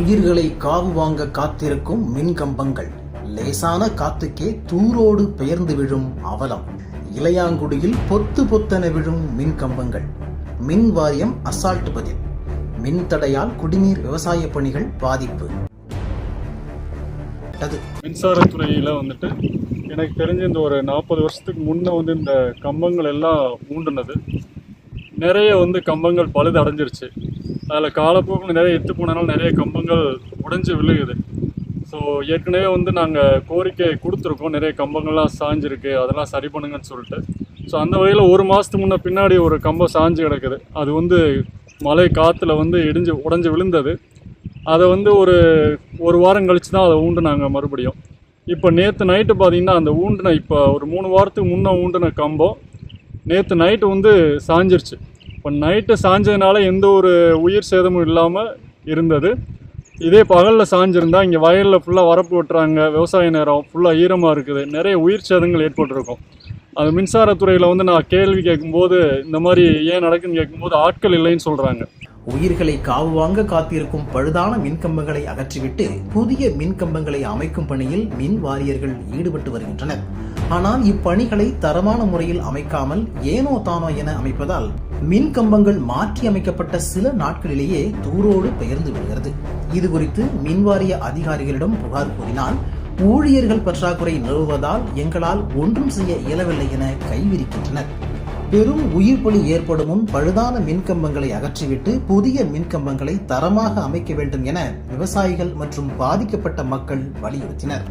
உயிர்களை காவு வாங்க காத்திருக்கும் மின் கம்பங்கள் லேசான காத்துக்கே தூரோடு பெயர்ந்து விழும் அவலம். இளையாங்குடியில் பொத்து பொத்தென விழும் மின் கம்பங்கள் மின் வாரியம் அசால்ட் பதில். மின் தடையால் குடிநீர் விவசாய பணிகள் பாதிப்பு. அது. மின்சாரத்துறையில் வந்துட்டு எனக்கு தெரிஞ்சு இந்த ஒரு நாற்பது வருஷத்துக்கு முன்னே வந்து இந்த கம்பங்கள் எல்லாம் ஊண்டுனது நிறைய வந்து கம்பங்கள் பழுது அடைஞ்சிருச்சு அதில் காலப்போக்கில் நிறைய எத்து போனதுனால நிறைய கம்பங்கள் உடைஞ்சு விழுகுது. ஸோ ஏற்கனவே வந்து நாங்கள் கோரிக்கை கொடுத்துருக்கோம். நிறைய கம்பங்கள்லாம் சாஞ்சிருக்கு. அதெல்லாம் சரி பண்ணுங்கன்னு சொல்லிட்டு. ஸோ அந்த வகையில் ஒரு மாதத்துக்கு முன்ன பின்னாடி ஒரு கம்பம் சாஞ்சு கிடக்குது. அது வந்து மழை காற்றுல வந்து இடிஞ்சு உடஞ்சி விழுந்தது. அதை வந்து ஒரு ஒரு வாரம் கழித்து தான் அதை ஊண்டுனாங்க மறுபடியும். இப்போ நேற்று நைட்டு பார்த்தீங்கன்னா அந்த ஊண்டின இப்போ ஒரு மூணு வாரத்துக்கு முன்னே ஊண்டின கம்பம் நேற்று நைட்டு வந்து சாஞ்சிருச்சு. இப்போ நைட்டு சாஞ்சதுனால எந்த ஒரு உயிர் சேதமும் இல்லாமல் இருந்தது. இதே பகலில் சாஞ்சிருந்தால் இங்கே வயலில் ஃபுல்லாக வரப்பு ஓட்டுறாங்க விவசாய நேரம் ஃபுல்லாக ஈரமாக இருக்குது. நிறைய உயிர் சேதங்கள் ஏற்பட்டிருக்கும். அது மின்சாரத்துறையில் வந்து நான் கேள்வி கேட்கும்போது இந்த மாதிரி ஏன் நடக்குதுன்னு கேட்கும்போது ஆட்கள் இல்லைன்னு சொல்கிறாங்க உயிர்களை காவு வாங்க காத்திருக்கும் பழுதான மின்கம்பங்களை அகற்றிவிட்டு புதிய மின்கம்பங்களை அமைக்கும் பணியில் மின் வாரியர்கள் ஈடுபட்டு வருகின்றனர். ஆனால் இப்பணிகளை தரமான முறையில் அமைக்காமல் ஏனோ தானோ என அமைப்பதால் மின் கம்பங்கள் மாற்றி அமைக்கப்பட்ட சில நாட்களிலேயே தூரோடு பெயர்ந்து விடுகிறது. இது குறித்து மின்வாரிய அதிகாரிகளிடம் புகார் கூறினால் ஊழியர்கள் பற்றாக்குறை நிலவுவதால் எங்களால் ஒன்றும் செய்ய இயலவில்லை என கைவிரிக்கின்றனர். பெரும் உயிர் பலி ஏற்படும் முன் பழுதான மின்கம்பங்களை அகற்றிவிட்டு புதிய மின்கம்பங்களை தரமாக அமைக்க வேண்டும் என விவசாயிகள் மற்றும் பாதிக்கப்பட்ட மக்கள் வலியுறுத்தினர்.